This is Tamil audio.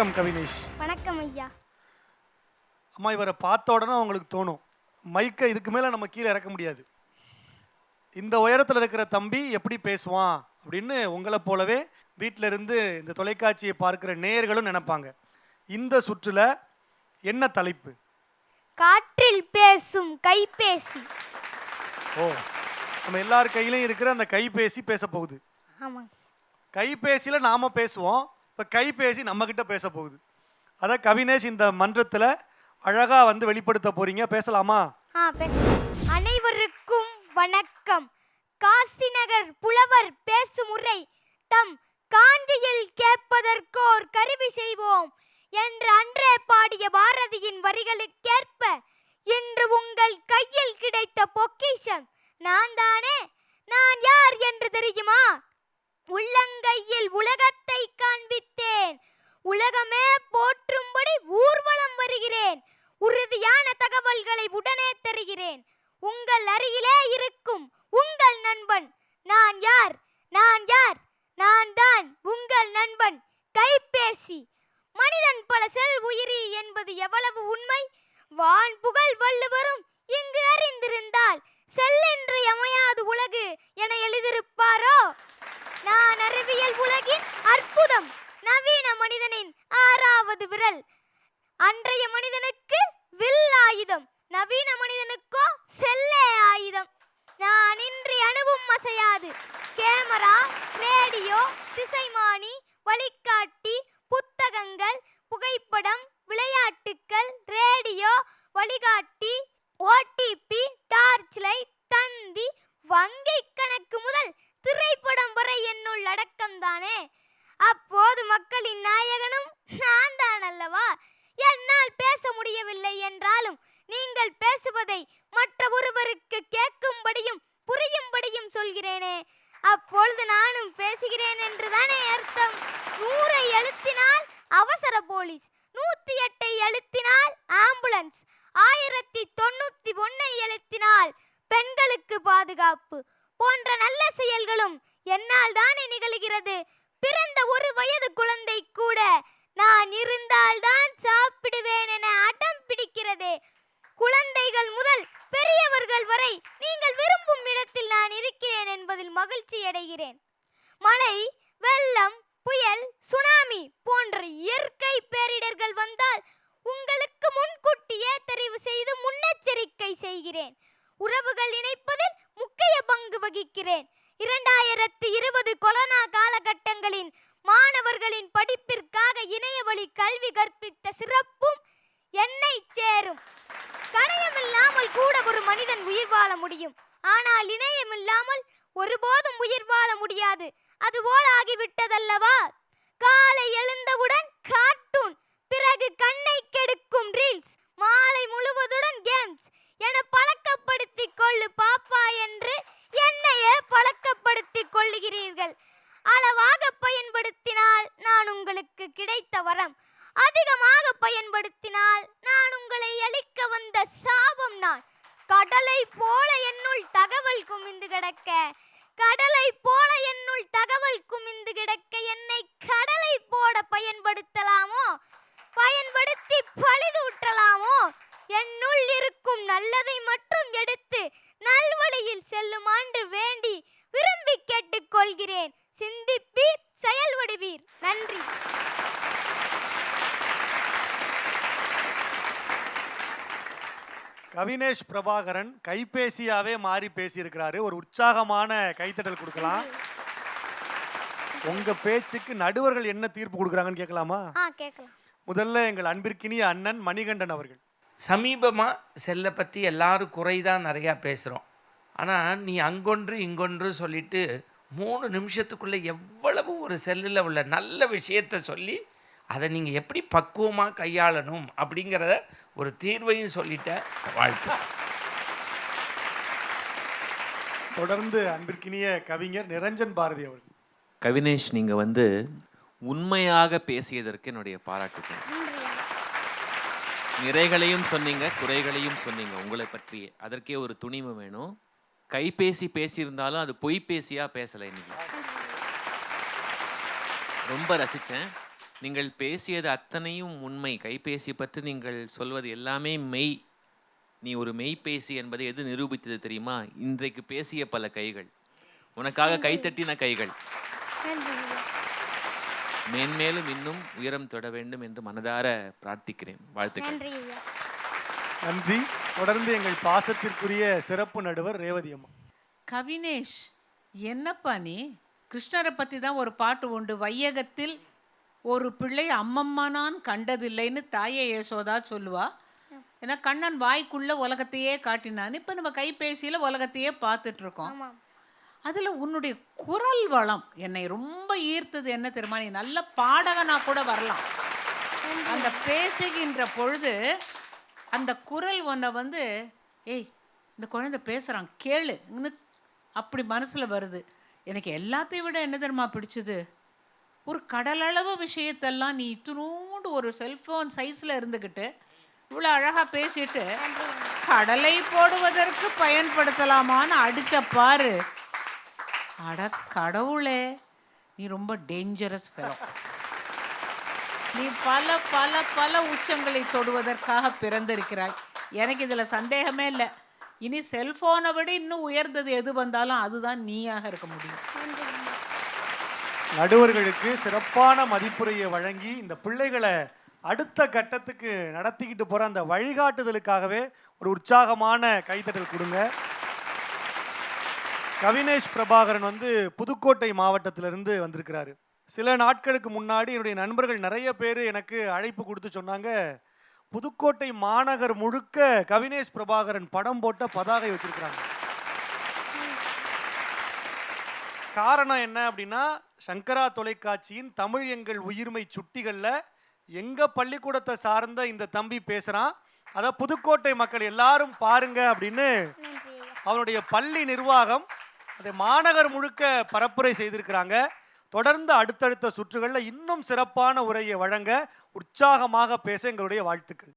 வணக்கம் கவினேஷ். வணக்கம் ஐயா. அம்மா இவரை பார்த்த உடனே உங்களுக்கு தோணும் மைக்கை இதுக்கு மேலே நம்ம கீழே இறக்க முடியாது. இந்த உயரத்தில் இருக்கிற தம்பி எப்படி பேசுவான் அப்படின்னு உங்களை போலவே வீட்டில் இருந்து இந்த தொலைக்காட்சியை பார்க்குற நேயர்களும் நினைப்பாங்க. இந்த சுற்றுல என்ன தலைப்பு? காற்றில் பேசும் கைபேசி. ஓ நம்ம எல்லார் கையிலையும் இருக்கிற அந்த கைபேசி பேச போகுது ஆமாங்க. கைபேசியில் நாம் பேசுவோம் இப்போ கைபேசி நம்மக்கிட்ட பேச போகுது. அதான் கவினேஷ் இந்த மன்றத்தில் அழகாக வந்து வெளிப்படுத்த போறீங்க. பேசலாமா? ஆ அனைவருக்கும் வணக்கம். காசிநகர் புலவர் பேசும் முறை தம் காஞ்சியில் கேட்பதற்கோர் கருவி செய்வோம் என்று அன்றே பாடிய பாரதியின் வரிகளுக்கேற்ப இன்று உங்கள் கையில் கிடைத்த பொக்கிஷம் நான் தானே? நான் யார் என்று தெரியுமா? உள்ளங்கையில் உலகத்தை காண்பித்த உலகமே போற்றும்படி ஊர்வலம் வருகிறேன். உறுதியான தகவல்களை உடனே தருகிறேன். உங்கள் அருகிலே இருக்கும் உங்கள் நண்பன். நான் யார்? நான் யார்? நான் தான் உங்கள் நண்பன். கைபேசி. மனிதன் பல செல் உயிரி என்பது எவ்வளவு உண்மை? வான் புகழ் வல்லும் நவீன மனிதனுக்கோ செல்லே ஆயுதம். நான் இன்றி அணுவும் அசையாது. கேமரா ரேடியோ திசைமானி வழிகாட்டி புத்தகங்கள் புகைப்படம் விளையாட்டுக்கள் ரேடியோ வழிகாட்டி ஓடிபி டார்ச் லைட் தந்தி வங்கி கணக்கு முதல் திரைப்படம் வரை என்னுள் அடக்கம்தானே? அப்போது மக்களின் நாயகனும் நான் தான் அல்லவா போலீஸ். நூத்தி எட்டை எழுத்தினால் ஆம்புலன்ஸ். ஆயிரத்தி தொண்ணூத்தி ஒன்னை எழுத்தினால் பெண்களுக்கு பாதுகாப்பு. போன்ற நல்ல செயல்களும் என்னால் தானே நிகழ்கிறது. பிறந்த ஒரு வயது குழந்தை கூட இயற்கை பேரிடர்கள் வந்தால் உங்களுக்கு முன்கூட்டியே தெரிவு செய்து முன்னெச்சரிக்கை செய்கிறேன். உறவுகள் இணைப்பதில் முக்கிய பங்கு வகிக்கிறேன். இரண்டாயிரத்தி இருபது கொரோனா காலகட்டங்களின் மாணவர்களின் படிப்பிற்காக இணையவழி கல்வி கற்பித்த சிறப்பும் என்னை சேரும். கணையமில்லாமல் கூட ஒரு மனிதன் உயிர் வாழ முடியும். ஆனால் இணையமில்லாமல் ஒருபோதும் உயிர் வாழ முடியாது. அதுபோல் ஆகிவிட்டதல்லவா? காலை எழுந்தவுடன் கார்ட்டூன் பிறகு கண்ணை கெடுக்கும் ரீல்ஸ் மாலை முழுவதுடன் கேம்ஸ் என பழக்கப்படுத்தி கொள்ளு பாப்பா என்று என்னையே பழக்கப்படுத்தி கொள்ளுகிறீர்கள். அளவாக பயன்படுத்தினால் நான் உங்களுக்கு கிடைத்த வரம். அதிகமாக பயன்படுத்தினால் நான் உங்களை அழிக்க வந்த சாபம் நான். கடலை போல என்னுள் தகவல் குமிந்து கிடக்க கடல் போல என்னுள் தகவல் குமிந்து கிடக்க என்னை கடலை போட பயன்படுத்தலாமோ பயன்படுத்தி பழிதூட்டலாமோ என்னுள் இருக்கும் நல்லதை மட்டும் எடுத்து நல்வழியில் செல்லுமான்று வேண்டி விரும்பி கேட்டுக்கொள்கிறேன் சிந்திப்பீர் செயல்வடுவீர் நன்றி. கவினேஷ் பிரபாகரன் கைபேசியாவே மாறி பேசியிருக்கிறாரு. ஒரு உற்சாகமான கைத்தட்டல் கொடுக்கலாம். உங்க பேச்சுக்கு நடுவர்கள் என்ன தீர்ப்பு கொடுக்குறாங்கன்னு கேட்கலாமா? கேட்கலாம். முதல்ல எங்கள் அன்பிற்கினிய அண்ணன் மணிகண்டன் அவர்கள். சமீபமாக செல்லை பற்றி எல்லாரும் குறை தான் நிறையா பேசுகிறோம் ஆனால் நீ அங்கொன்று இங்கொன்று சொல்லிட்டு மூணு நிமிஷத்துக்குள்ளே எவ்வளவு ஒரு செல்லில் உள்ள நல்ல விஷயத்தை சொல்லி அதை நீங்கள் எப்படி பக்குவமாக கையாளணும் அப்படிங்கிறத ஒரு தீர்வையும் சொல்லிட்ட வாழ்த்து. தொடர்ந்து அன்பிற்கினிய கவிஞர் நிரஞ்சன் பாரதி அவர்கள். கவினேஷ் நீங்க வந்து உண்மையாக பேசியதற்கு என்னுடைய பாராட்டுக்கள். நன்றி நிறைகளையும் சொன்னீங்க குறைகளையும் சொன்னீங்க. உங்களை பற்றியே. அதற்கே ஒரு துணிவு வேணும். கைபேசி பேசியிருந்தாலும் அது பொய் பேசியா பேசலை இன்னைக்கு. ரொம்ப ரசிச்சேன். நீங்கள் பேசியது அத்தனையும் உண்மை. கைபேசி பற்றி நீங்கள் சொல்வது எல்லாமே மெய். நீ ஒரு மெய்பேசி என்பதை எது நிரூபித்தது தெரியுமா? இன்றைக்கு பேசிய பல கைகள். உனக்காக கைத்தட்டின கைகள். மேன்மேலும் இன்னும் உயரம் தொட வேண்டும் என்று மனதார பிரார்த்திக்கிறேன். வாழ்த்துக்கள். நன்றி. தொடர்ந்து எங்கள் பாசத்திற்குரிய சிறப்பு நடுவர் ரேவதி அம்மா. கவினேஷ் என்னப்பா நீ கிருஷ்ணரை பற்றி தான் ஒரு பாட்டு உண்டு. வையகத்தில் ஒரு பிள்ளை அம்மம்மா நான் கண்டதில்லைன்னு தாயே யசோதா சொல்லுவா. ஏன்னா கண்ணன் வாய்க்குள்ள உலகத்தையே காட்டினான். இப்போ நம்ம கைபேசியில் உலகத்தையே பார்த்துட்டு இருக்கோம் ஆமாம். அதில் உன்னுடைய குரல் வளம் என்னை ரொம்ப ஈர்த்தது என்ன தெரியுமா? நீ நல்ல பாடகனா கூட வரலாம். அந்த பேசுகின்ற பொழுது அந்த குரல் ஒன்றை வந்து ஏய் இந்த குழந்தை பேசுகிறான் கேளு அப்படி மனசில் வருது. எனக்கு எல்லாத்தையும் விட என்ன தெரியுமா பிடிச்சது? ஒரு கடலளவு விஷயத்தெல்லாம் நீ இத்தினோண்டு ஒரு செல்ஃபோன் சைஸில் இருந்துக்கிட்டு இவ்வளோ அழகாக பேசிட்டு கடலை போடுவதற்கு பயன்படுத்தலாமான்னு அடிச்ச பாரு. அட கடவுளே நீ ரொம்ப டேஞ்சரஸ் ஃபெலோ நீ பல பல பல உச்சங்களை தொடுவதற்காக பிறந்திருக்கிறாய். எனக்கு இதில் சந்தேகமே இல்லை. இனி செல்போனை விட இன்னும் உயர்ந்தது எது வந்தாலும் அதுதான் நீயாக இருக்க முடியும். நடுவர்களுக்கு சிறப்பான மதிப்புரையை வழங்கி இந்த பிள்ளைகளை அடுத்த கட்டத்துக்கு நடத்திக்கிட்டு போகிற அந்த வழிகாட்டுதலுக்காகவே ஒரு உற்சாகமான கைத்தட்டல் கொடுங்க. கவினேஷ் பிரபாகரன் வந்து புதுக்கோட்டை மாவட்டத்திலிருந்து வந்திருக்கிறாரு. சில நாட்களுக்கு முன்னாடி என்னுடைய நண்பர்கள் நிறைய பேர் எனக்கு அழைப்பு கொடுத்து சொன்னாங்க புதுக்கோட்டை மாநகர் முழுக்க கவினேஷ் பிரபாகரன் படம் போட்ட பதாகை வச்சிருக்கிறாங்க. காரணம் என்ன அப்படின்னா சங்கரா தொலைக்காட்சியின் தமிழ் எங்கள் உயிர்மை சுட்டிகளில் எங்க பள்ளிக்கூடத்தை சார்ந்த இந்த தம்பி பேசுறான் அதை புதுக்கோட்டை மக்கள் எல்லாரும் பாருங்க அப்படின்னு அவனுடைய பள்ளி நிர்வாகம் அதை மாநகர் முழுக்க பரப்புரை செய்திருக்கிறாங்க. தொடர்ந்து அடுத்தடுத்த சுற்றுகளில் இன்னும் சிறப்பான உரையை வழங்க உற்சாகமாக பேச எங்களுடைய வாழ்த்துக்கள்.